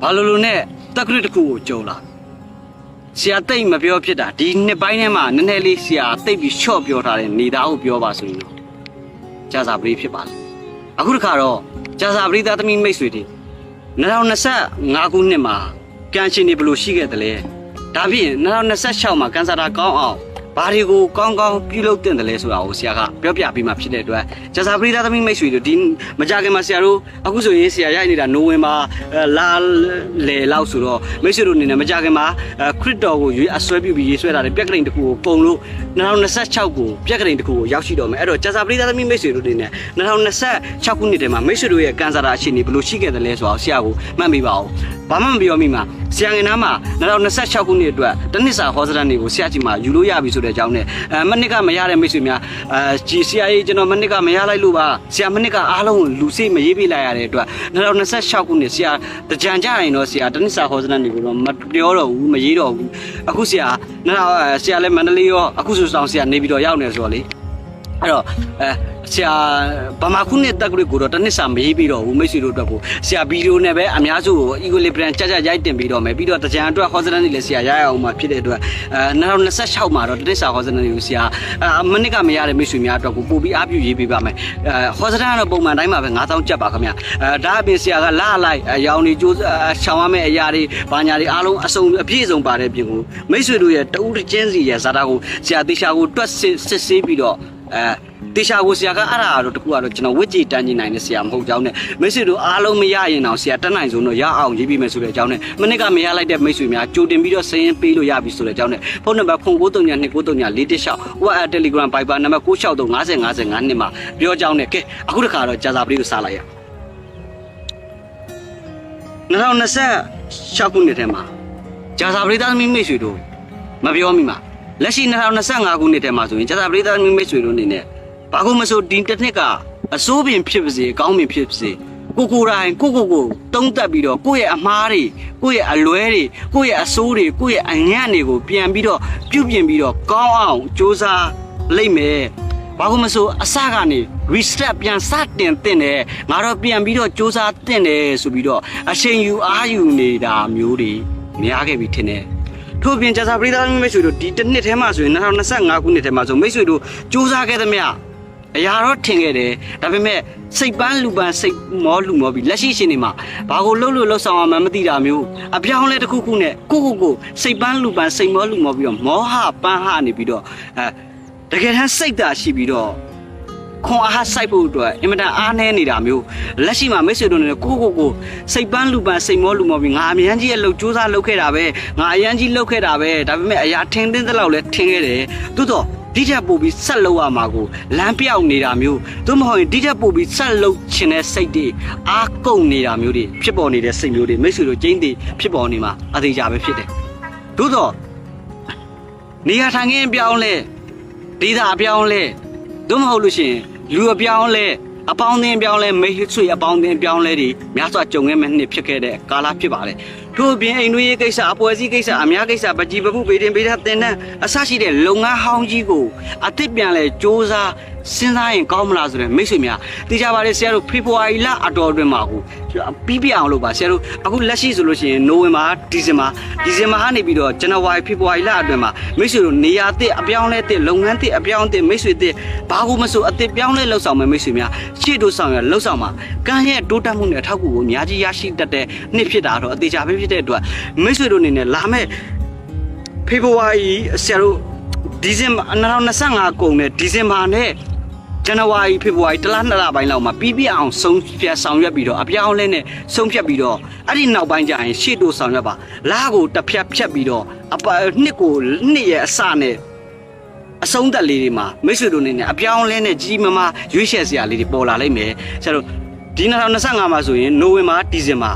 ဘာလို့လို့နဲ့တက်ကရစ်တစ်ခုကိုကြုံလာဆရာတိတ်မပြောဖြစ်တာဒီနှစ်ပိုင်းထဲမှာနည်းနည်းလေးဆရာတိတ်ပြီးရှော့ပြောထားတဲ့နေသားကိုပြောပါဆိုရင်တော့ကြာစာပရိဖြစ်ပါလေအခုတစ်ခါတော့ကြာစာပရိသားသမီးမိတ်ဆွေတွေ2025ခုနှစ်မှာကန်ရှင်တွေဘယ်လိုရှိခဲ့သလဲဒါဖြင့်2026မှာကန်ဆာတာကောင်းအောင် ဘာတွေကိုကောင်းကောင်းပြုလုပ်တင်တယ်လဲဆိုတာကိုဆရာကပြောပြပေးမှဖြစ်တဲ့အတွက်ကြာစာပရိသတ်သမီးမိတ်ဆွေတို့ဒီမကြခင်မှာဆရာတို့အခုဆိုရင်ဆရာရိုက်နေတာနိုဝင်ဘာအဲလာလေလောက်ဆိုတော့မိတ်ဆွေတို့အနေနဲ့မကြခင်မှာခရစ်တော်ကိုရွေးအဆွဲပြုပြီးရေးဆွဲတာတဲ့ပြက်ကလေးတစ်ခုကိုပုံလို့2026ကိုပြက်ကလေးတစ်ခုကိုရောက်ရှိတော့မယ်အဲ့တော့ကြာစာပရိသတ်သမီးမိတ်ဆွေတို့အနေနဲ့2026ခုနှစ်ထဲမှာမိတ်ဆွေတို့ရဲ့ကန်ဆာတာအခြေအနေဘယ်လိုရှိခဲ့တယ်လဲဆိုတာကိုဆရာကိုမှတ်မိပါအောင် ဘာမှမပြောမိမှာဆရာငယ်နားမှာ2026ခုနှစ်အတွက်တနစ်စာဟောစတန်တွေကိုဆရာကြီးမှာယူလို့ရပြီဆိုတဲ့အကြောင်းနဲ့အဲမနစ်ကမရတဲ့မိတ်ဆွေများအဲကြီးဆရာကြီးကျွန်တော်မနစ်ကမရလိုက်လို့ပါဆရာမနစ်ကအားလုံးကိုလူစိတ်မရေးပြလိုက်ရတဲ့အတွက်2026ခုနှစ်ဆရာတကြံကြရင်တော့ဆရာတနစ်စာဟောစတန်တွေကိုတော့မပြောတော့ဘူးမရေးတော့ဘူးအခုဆရာ2000ဆရာလည်းမန္တလေးရောအခုဆိုဆောင်ဆရာနေပြီးတော့ရောက်နေဆိုတော့လေ အဲ့တော့အဲဆရာဗမာခုနှစ်တက်ကြွကိုတော့တစ်နှစ်စာမရေးပြီးတော့ဘူးမိတ်ဆွေတို့အတွက်ကိုဆရာဗီဒီယိုနဲ့ပဲအများစုကို equilibrium ကြကြရိုက်တင်ပြီးတော့မယ်ပြီးတော့တကြံအတွက်ဟောစတန်တွေလည်းဆရာရရအောင်မှာဖြစ်တဲ့အတွက်အဲ2026မှာတော့တစ်နှစ်စာဟောစတန်တွေကိုဆရာအမနစ်ကမရတဲ့မိတ်ဆွေများအတွက်ကိုပို့ပြီးအားပြုရေးပေးပါမယ်အဲဟောစတန်ကတော့ပုံမှန်တိုင်းမှာပဲ9000ကျပ်ပါခင်ဗျအဲဒါအပြင်ဆရာကလာလိုက်ရောင်နေကြိုးရှောင်းရမယ့်အရာတွေဘာညာတွေအားလုံးအစုံအပြည့်အစုံပါတဲ့ပြင်ကိုမိတ်ဆွေတို့ရဲ့တဦးတစ်ချင်းစီရဲ့ဇာတာကိုဆရာတေချာကိုတွက်စစ်ဆေးပြီးတော့ အဲတေချာကိုဆရာကအဲ့ဒါတော့တခုကတော့ကျွန်တော်ဝစ်ကြည်တန်းကြည့်နိုင်တဲ့ဆရာမဟုတ်ကြောင်းနဲ့မိတ်ဆွေတို့အားလုံးမရရင်တော့ဆရာတက်နိုင်ဆုံးတော့ရအောင်ရေးပြီးမယ်ဆိုတဲ့အကြောင်းနဲ့မနစ်ကမရလိုက်တဲ့မိတ်ဆွေများကြိုတင်ပြီးတော့စရင်ပေးလို့ရပြီဆိုတဲ့အကြောင်းနဲ့ဖုန်းနံပါတ်0939394416 WhatsApp Telegram Viber နံပါတ်96355055နှစ်မှာပြောကြောင်းနဲ့ကဲအခုတခါတော့ကြာစာပလေးကိုစားလိုက်ရ2026ခုနှစ်ထဲမှာကြာစာပလေးသားသမီးမိတ်ဆွေတို့မပြောမိမှာ လက်ရှိ2025ခုနှစ်ထဲမှာဆိုရင်ကြာသပတေးသားမိမိတ်ဆွေတို့အနေနဲ့ဘာကိုမဆိုဒီတစ်နှစ်ကအစိုးပင်ဖြစ်ပါစေအကောင်းပင်ဖြစ်ပါစေကိုကိုတိုင်းကိုကိုကိုတုံးတက်ပြီးတော့ကိုယ့်ရဲ့အမားတွေကိုယ့်ရဲ့အလွဲတွေကိုယ့်ရဲ့အဆိုးတွေကိုယ့်ရဲ့အညံ့တွေကိုပြန်ပြီးတော့ပြုပြင်ပြီးတော့ကောင်းအောင်စူးစမ်းလိုက်မယ်ဘာလို့မဆိုအစကနေ reset ပြန်စတင်တင်တယ်ငါတော့ပြန်ပြီးတော့စူးစမ်းတင်တယ်ဆိုပြီးတော့အချိန်ယူအားယူနေတာမျိုးတွေများခဲ့ပြီထင်တယ် ထို့ပြင်ကြာစာပရိသတ်မိတ်ဆွေတို့ဒီတစ်နှစ်ထဲမှာဆိုရင်2025ခုနှစ်ထဲမှာဆိုမိတ်ဆွေတို့စူးစမ်းခဲ့သမျှအရာတော့ထင်ခဲ့တယ်ဒါပေမဲ့စိတ်ပန်းလူပန်းစိတ်မောလူမောပြီးလက်ရှိရှင်နေမှာဘာကိုလှုပ်လို့လှုပ်ဆောင်အောင်မသိတာမျိုးအပြောင်းလဲတစ်ခုခုနဲ့ကိုကိုကိုစိတ်ပန်းလူပန်းစိတ်မောလူမောပြီးတော့မောဟပန်းဟနေပြီးတော့အဲတကယ်တမ်းစိတ်သာရှိပြီးတော့ ခွန်အားစိုက်ဖို့အတွက်အင်မတန်အားနည်းနေတာမျိုးလက်ရှိမှာမိတ်ဆွေတို့နဲ့ကိုကိုကိုစိတ်ပန်းလူပန်းစိတ်မောလူမောပြီးငါအမြန်ကြီးရဲ့လှုပ်စူးစမ်းလှုပ်ခဲ့တာပဲငါအရန်ကြီးလှုပ်ခဲ့တာပဲဒါပေမဲ့အရာထင်းတင်းတဲ့လောက်လဲထင်းခဲ့တယ်သို့တော့ဒီထက်ပိုပြီးဆက်လှုပ်ရမှာကိုလမ်းပြောက်နေတာမျိုးသို့မဟုတ်ရင်ဒီထက်ပိုပြီးဆက်လှုပ်ခြင်းတဲ့စိတ်တွေအားကုန်နေတာမျိုးတွေဖြစ်ပေါ်နေတဲ့စိတ်မျိုးတွေမိတ်ဆွေတို့ကျင်းတည်ဖြစ်ပေါ်နေမှာအသေးကြပဲဖြစ်တယ်သို့တော့နေရာထိုင်ခင်းအပြောင်းလဲဒေသအပြောင်းလဲ သို့မဟုတ်လို့ရှိရင်လူအပြောင်းလဲအပေါင်းအသင်းအပြောင်းလဲမိတ်ဆွေအပေါင်းအသင်းအပြောင်းလဲတွေများစွာကြုံခဲ့မဲ့နှစ်ဖြစ်ခဲ့တဲ့ကာလဖြစ်ပါတယ်ထို့အပြင်အိမ်တွေရေးကိစ္စအပွဲစည်းကိစ္စအများကိစ္စပကြီးပပုပေတင်ပေတာတင်တဲ့အာဆရှိတဲ့လုပ်ငန်းဟောင်းကြီးကိုအသစ်ပြန်လဲစ조사 စဉ်းစားရင်ကောင်းမလားဆိုတဲ့မိတ်ဆွေများသိကြပါလေဆရာတို့ဖေဖော်ဝါရီလအတော်အတွင်းမှာကိုပြီးပြအောင်လို့ပါဆရာတို့အခုလက်ရှိဆိုလို့ရှိရင်နိုဝင်ဘာဒီဇင်ဘာဒီဇင်ဘာကနေပြီးတော့ဇန်နဝါရီဖေဖော်ဝါရီလအတွင်းမှာမိတ်ဆွေတို့နေရာအသစ်အပြောင်းလဲအသစ်လုပ်ငန်းအသစ်အပြောင်းအသစ်မိတ်ဆွေအသစ်ဘာကိုမဆိုအသစ်ပြောင်းလဲလှုပ်ဆောင်မယ်မိတ်ဆွေများရှေ့တို့ဆောင်ရလှုပ်ဆောင်မှာကံရဲ့တိုးတက်မှုနဲ့အထောက်အကူကိုအများကြီးရရှိတတ်တဲ့နှစ်ဖြစ်တာတော့အသေးချာပဲဖြစ်တဲ့အတွက်မိတ်ဆွေတို့အနေနဲ့လာမဲ့ဖေဖော်ဝါရီဆရာတို့ဒီဇင်ဘာ2025ကုန်တဲ့ဒီဇင်ဘာနဲ့ ဇန်နဝါရီဖေဖော်ဝါရီတလားနှစ်လပိုင်းလောက်မှာပြီးပြည့်အောင်ဆုံးဖြတ်ဆောင်ရွက်ပြီးတော့အပြောင်းအလဲနဲ့ဆုံးဖြတ်ပြီးတော့အဲ့ဒီနောက်ပိုင်းကျရင်ရှေ့တို့ဆောင်ရွက်ပါလာကိုတစ်ဖြတ်ဖြတ်ပြီးတော့အပနှစ်ကိုနှစ်ရဲ့အစနဲ့အဆုံးသက်လေးတွေမှာမိတ်ဆွေတို့အနေနဲ့အပြောင်းအလဲနဲ့ကြီးမားမားရွေးချယ်စရာလေးတွေပေါ်လာလိမ့်မယ်ဆရာတို့ဒီ2025မှာဆိုရင်နိုဝင်ဘာဒီဇင်ဘာ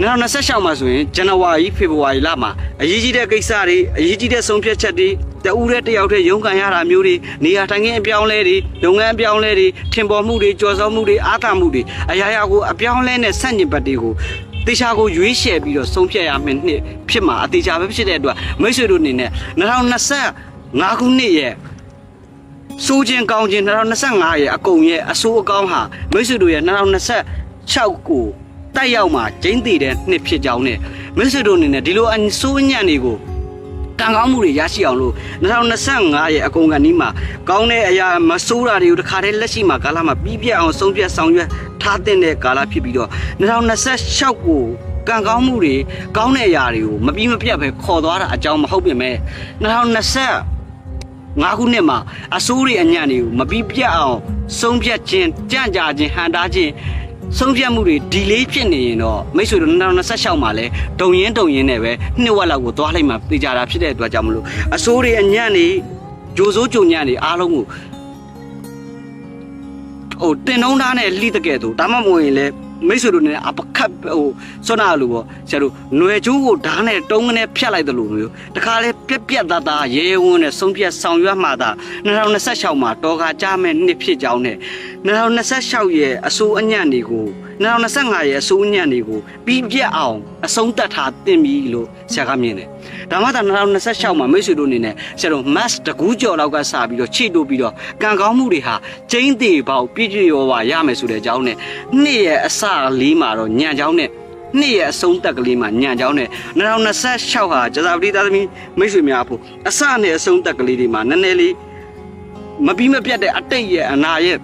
2026မှာဆိုရင်ဇန်နဝါရီဖေဖော်ဝါရီလမှာအရေးကြီးတဲ့ကိစ္စတွေအရေးကြီးတဲ့ဆုံးဖြတ်ချက်တွေ တဦးတဲ့တယောက်တည်းရုန်းကန်ရတာမျိုးတွေနေရာထိုင်ခင်းအပြောင်းလဲတွေလုပ်ငန်းအပြောင်းလဲတွေထင်ပေါ်မှုတွေကြော်စောမှုတွေအားသာမှုတွေအရာရာကိုအပြောင်းလဲနဲ့ဆန့်ကျင်ဘက်တွေကိုတေချာကိုရွေးချယ်ပြီးတော့ဆုံးဖြတ်ရမယ်နှစ်ဖြစ်မှာအတေချာပဲဖြစ်တဲ့အတွက်မိတ်ဆွေတို့အနေနဲ့2025ခုနှစ်ရဲ့စိုးခြင်းကောင်းခြင်း2025ရဲ့အကုန်ရဲ့အဆိုးအကောင်းဟာမိတ်ဆွေတို့ရဲ့2026ကိုတိုက်ရောက်မှာကျင်းတည်တဲ့နှစ်ဖြစ်ကြောင်းနဲ့မိတ်ဆွေတို့အနေနဲ့ဒီလိုအဆိုးညံ့တွေကို ကံကောင်းမှုတွေရရှိအောင်လို့2025ရဲ့အကုန်ကန်ဒီမှာကောင်းတဲ့အရာမဆိုးတာတွေကိုတခါတည်းလက်ရှိမှာကာလမှာပြီးပြတ်အောင်ဆုံးဖြတ်ဆောင်ရွက်ထားတဲ့ကာလဖြစ်ပြီးတော့2026ကိုကံကောင်းမှုတွေကောင်းတဲ့အရာတွေကိုမပြီးမပြတ်ပဲခေါ်သွားတာအကြောင်းမဟုတ်ပြင်မဲ့2020ငါးခုနှစ်မှာအဆိုးတွေအညံ့တွေကိုမပြီးပြတ်အောင်ဆုံးဖြတ်ခြင်းကြံ့ကြာခြင်းဟန်တားခြင်း ဆုံးဖြတ်မှုတွေဒီလေးဖြစ်နေရင်တော့မိတ်ဆွေတို့2026မှာလဲဒုံရင်ဒုံရင်နဲ့ပဲနှစ်ဝက်လောက်ကိုသွားလိုက်မှသိကြတာဖြစ်တဲ့အတွက်ကြောင့်မလို့အဆိုးတွေအညံ့တွေဂျိုစိုးဂျုံညံ့တွေအားလုံးကိုဟိုတင်နှုံးသားနဲ့လှိတကဲ့သူဒါမှမဟုတ်ရင်လဲမိတ်ဆွေတို့နဲ့အပခ တ်ဟိုစွနာလို့ပေါ့ဆရာတို့ຫນွယ်ကျိုးကိုဓာတ်နဲ့တုံးကနေဖြတ်လိုက်တယ်လို့မျိုးတခါလဲပြက်ပြက်သားသားရဲရဲဝန်းနဲ့ဆုံးဖြတ်ဆောင်ရွက်မှသာ2026မှာတော်ကာကြမဲ့နှစ်ဖြစ်ကြောင်းနဲ့2026ရဲ့အစိုးအညံ့တွေကို2025ရဲ့အစိုးအညံ့တွေကိုပြီးပြတ်အောင်အဆုံးသတ်ထားတင်ပြီလို့ဆရာကမြင်တယ်ဒါမှသာ2026မှာမိတ်ဆွေတို့အနေနဲ့ဆရာတို့ mass တကူးကြော်လောက်ကစပြီးတော့ခြေတိုးပြီးတော့ကံကောင်းမှုတွေဟာကျင်းသေးပေါက်ပြည့်ပြည့်ရောပါရမယ်ဆိုတဲ့အကြောင်းနဲ့နေ့ရဲ့အစလေးမှာတော့ညံကြောင်းနဲ့နေ့ရဲ့အဆုံးသက်ကလေးမှာညံကြောင်းနဲ့2026ဟာကျသာပတိသားသမီးမိတ်ဆွေများဖို့အစနဲ့အဆုံးသက်ကလေးတွေမှာနည်းနည်းလေးမပြီးမပြတ်တဲ့အတိတ်ရဲ့အနာရဲ့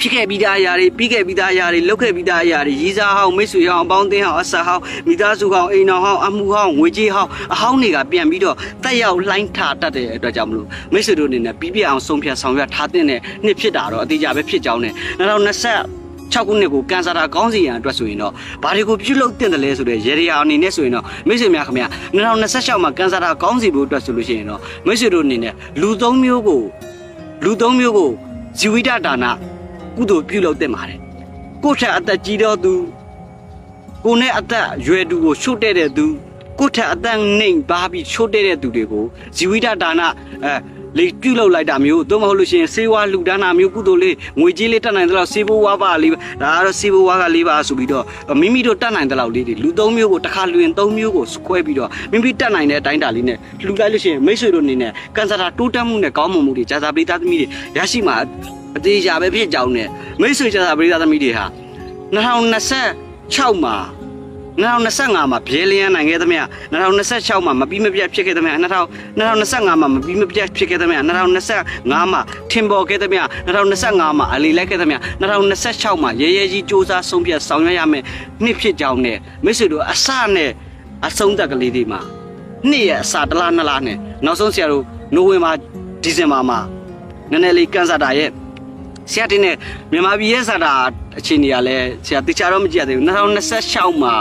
ဖြစ်ခဲ့ပြီးသားအရာတွေပြီးခဲ့ပြီးသားအရာတွေလုပ်ခဲ့ပြီးသားအရာတွေရီးစားဟောင်းမိတ်ဆွေဟောင်းအပေါင်းအသင်းဟောင်းအဆက်ဟောင်းမိသားစုဟောင်းအိမ်တော်ဟောင်းအမှုဟောင်းငွေကြေးဟောင်းအဟောင်းတွေကပြန်ပြီးတော့တက်ရောက်လှိုင်းထားတတ်တဲ့အတွက်ကြောင့်မလို့မိတ်ဆွေတို့အနေနဲ့ပြီးပြည့်အောင်ဆုံးဖြတ်ဆောင်ရွက်ထားတဲ့နှစ်ဖြစ်တာတော့အတိအကျပဲဖြစ်ကြောင်းနဲ့2020 6ခုနှစ်ကိုကန်ဆာတာကောင်းစီရန်အတွက်ဆိုရင်တော့ဘာတွေကိုပြုလုပ်တင်တယ်လဲဆိုတဲ့ရေရီယာအနေနဲ့ဆိုရင်တော့မိတ်ဆွေများခင်ဗျာ2026မှာကန်ဆာတာကောင်းစီဖို့အတွက်ဆိုလို့ရှိရင်တော့မိတ်ဆွေတို့အနေနဲ့လူသုံးမျိုးကိုလူသုံးမျိုးကိုဇီဝိတဒါနကုသိုလ်ပြုလုပ်တင်ပါတယ်ကိုယ့်ထက်အသက်ကြီးတော့သူကိုယ်နဲ့အသက်ရွယ်သူကိုရှို့တဲ့တဲ့သူကိုယ့်ထက်အသက်နှိမ်ပါပြီးရှို့တဲ့တဲ့သူတွေကိုဇီဝိတဒါနအဲ လေပြုတ်လောက်လိုက်တာမျိုးသို့မဟုတ်လို့ရှိရင်စေဝါလူဒန်းတာမျိုးကုသိုလ်လေးငွေကြီးလေးတက်နိုင်တဲ့လောက်စေဘဝါပါလေးဒါကတော့စေဘဝါကလေးပါဆိုပြီးတော့မိမိတို့တက်နိုင်တဲ့လောက်လေးတွေလူသုံးမျိုးကိုတစ်ခါလူရင်သုံးမျိုးကိုခွဲပြီးတော့မိမိတက်နိုင်တဲ့အတိုင်းတာလေးနဲ့လူလိုက်လို့ရှိရင်မိတ်ဆွေတို့အနေနဲ့ကန်ဆာတာတိုးတက်မှုနဲ့ကောင်းမွန်မှုတွေဂျာဇာပရိသတ်သမီးတွေရရှိမှာအသေးချာပဲဖြစ်ကြောင်းနဲ့မိတ်ဆွေဂျာဇာပရိသတ်သမီးတွေဟာ2026မှာ 2025မှာဘဲလျံနိုင်ခဲ့သမျှ2026မှာမပြီးမပြတ်ဖြစ်ခဲ့သမျှ2025မှာမပြီးမပြတ်ဖြစ်ခဲ့သမျှ2025မှာထင်ပေါ်ခဲ့သမျှ2025မှာအလီလိုက်ခဲ့သမျှ2026မှာရဲရဲကြီးစ조사ဆုံးဖြတ်ဆောင်ရွက်ရမယ်နှစ်ဖြစ်ကြောင်းနဲ့မိတ်ဆွေတို့အစနဲ့အဆုံးသက်ကလေးတွေမှာနှစ်ရဲ့အစတစ်လားနှစ်လားနဲ့နောက်ဆုံးဆရာတို့နိုဝင်ဘာဒီဇင်ဘာမှာနည်းနည်းလေးကန်ဆာတာရဲ့ ဆရာတင်နဲ့မြန်မာပြည်ရဲ့စာတာအခြေအနေကလည်းဆရာတခြားတော့မကြည့်ရသေးဘူး2026မှာ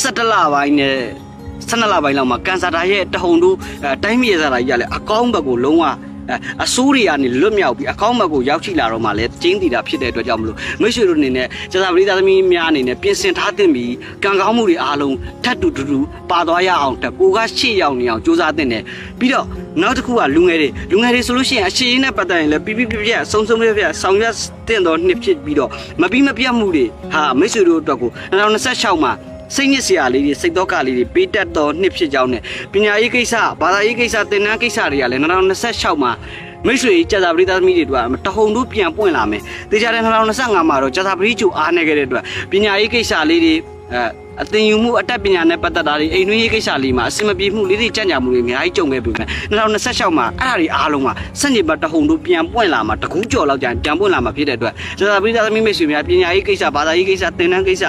17လပိုင်းနဲ့12လပိုင်းလောက်မှာကန်ဆာတာရဲ့တဟုန်တို့အဲတိုင်းပြည်ရဲ့စာတာကြီးကလည်းအကောင်းဘက်ကိုလုံးဝ အဲအဆိုးတွေကနေလွတ်မြောက်ပြီးအကောင်းဘက်ကိုရောက်ရှိလာတော့မှလည်းကျင်းတည်တာဖြစ်တဲ့အတွက်ကြောင့်မလို့မိတ်ဆွေတို့အနေနဲ့ကျသာပရိသတ်သမီးများအနေနဲ့ပြင်ဆင်ထားသင့်ပြီးကံကောင်းမှုတွေအားလုံးထပ်တူတူတူပါသွားရအောင်တက်ကိုကရှေ့ရောက်နေအောင်စူးစမ်းသင့်တယ်ပြီးတော့နောက်တစ်ခုကလူငယ်တွေလူငယ်တွေဆိုလို့ရှိရင်အရှိန်နဲ့ပတ်သက်ရင်လည်းပြပြပြပြအဆုံးဆုံးပြပြဆောင်ရွက်တဲ့တော့နှစ်ဖြစ်ပြီးတော့မပြီးမပြတ်မှုတွေဟာမိတ်ဆွေတို့အတွက်ကို2026မှာ စိတ်ညစ်စရာလေးတွေစိတ်တော့ကလေးတွေပေးတတ်သောနှစ်ဖြစ်ကြောင်းနဲ့ပညာရေးကိစ္စဘာသာရေးကိစ္စသင်တန်းကိစ္စတွေကလည်း2026မှာမိတ်ဆွေကြာသာပရိသတ်သမီးတွေတို့ကတဟုန်တို့ပြန်ပွင့်လာမယ်။တေချာတဲ့2025မှာတော့ကြာသာပရိကျူအားနေခဲ့တဲ့အတွက်ပညာရေးကိစ္စလေးတွေအဲအသင်ယူမှုအတတ်ပညာနဲ့ပတ်သက်တာတွေအိမ်တွင်းရေးကိစ္စလေးမှာအစင်မပြေမှုလေးတွေကြံ့ကြာမှုတွေအများကြီးကြုံခဲ့ပြီမယ်2026မှာအဲ့ဒါတွေအားလုံးကစက်ညစ်ပတ်တဟုန်တို့ပြန်ပွင့်လာမှာတကူးကြော်လောက်ကြရင်ပြန်ပွင့်လာမှာဖြစ်တဲ့အတွက်ကြာသာပရိသတ်သမီးမိတ်ဆွေများပညာရေးကိစ္စဘာသာရေးကိစ္စသင်တန်းကိစ္စ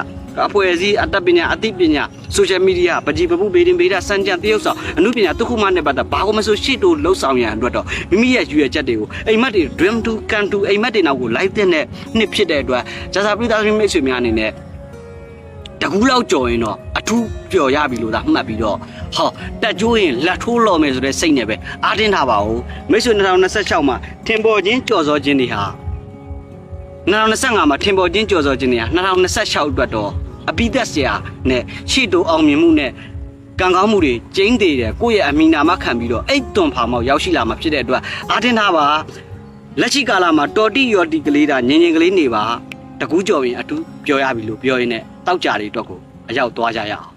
အဖွဲ့အစည်းအတတ်ပညာအသိပညာဆိုရှယ်မီဒီယာပကြီးပပုဘေးတင်ဘေးတာစံကြံတရုပ်ဆောင်အမှုပညာတစ်ခုမှနဲ့ပတ်သက်ဘာကိုမဆိုရှေ့တိုးလှုပ်ဆောင်ရန်အတွက်တော့မိမိရဲ့ရွေရချက်တွေကိုအိမ်မက်တွေ dream to can to အိမ်မက်တွေနောက်ကိုလိုက်တဲ့နှစ်ဖြစ်တဲ့အတွက်ဂျာစာပရိသတ်သမီးမိတ်ဆွေများအနေနဲ့တကူးလောက်ကြော်ရင်တော့အထူးပျော်ရပြီလို့သာမှတ်ပြီးတော့ဟောတက်ကျိုးရင်လက်ထိုးလော်မယ်ဆိုတဲ့စိတ်နဲ့ပဲအားတင်းထားပါဦးမိတ်ဆွေ2026မှာထင်ပေါ်ခြင်းကြော်စောခြင်းတွေဟာ2025မှာထင်ပေါ်ခြင်းကြော်စောခြင်းတွေဟာ2026အတွက်တော့ အပိသက်စရာနဲ့ရှေ့တိုးအောင်မြင်မှုနဲ့ကံကောင်းမှုတွေကျင်းသေးတယ်ကိုယ့်ရဲ့အမိနာမခံပြီးတော့အိတ်သွန်ဖာမောက်ရောက်ရှိလာမှာဖြစ်တဲ့အတွက်အားတင်းထားပါလက်ရှိကာလမှာတော်တိရော်တီကလေးတာငင်ငင်ကလေးနေပါတကူးကြော်ရင်အတူပြောရပြီလို့ပြောရင်းနဲ့တောက်ကြတွေအတွက်ကိုအရောက်သွားကြရအောင်